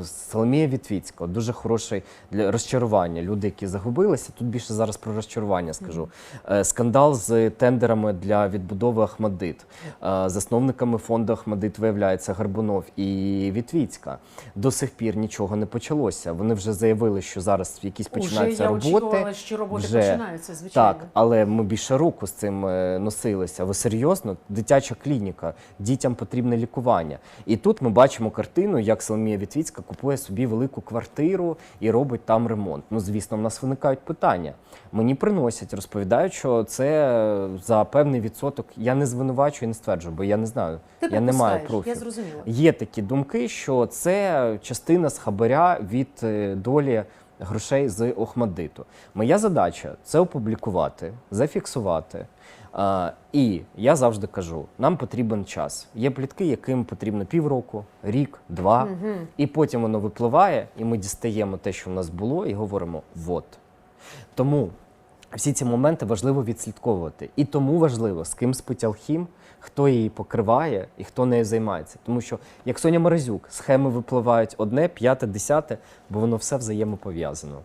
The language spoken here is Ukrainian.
Соломія Вітвіцька, дуже хороший для розчарування. Люди, які загубилися, тут більше зараз про розчарування скажу. Е, Скандал з тендерами для відбудови Ахмадит. Е, Засновниками фонду Ахмадит виявляється Гарбунов і Вітвіцька. До сих пір нічого не почалося. Вони вже заявили, що зараз якісь починаються Уже я роботи. що роботи Вже. починаються, звичайно. Так, але ми більше року з цим е, носилися. Ви серйозно? Дитяча клініка, дітям потрібне лікування. І тут ми бачимо картину, як Соломія Вітвіцька купує собі велику квартиру і робить там ремонт. Ну, звісно, в нас виникають питання. Мені приносять, розповідають, що це за певний відсоток. Я не звинувачую і не стверджую, бо я не знаю. Ти я не маю профілю. я зрозуміла. Є такі думки, що це частина з хабаря від е, долі грошей з Охмадиту. Моя задача це опублікувати, зафіксувати. А, і я завжди кажу: нам потрібен час. Є плітки, яким потрібно півроку, рік, два, і потім воно випливає, і ми дістаємо те, що в нас було, і говоримо: вот. Тому всі ці моменти важливо відслідковувати. І тому важливо, з ким спить Алхім, хто її покриває і хто нею займається. Тому що, як Соня Морозюк, схеми випливають одне, п'яте, десяте, бо воно все взаємопов'язано.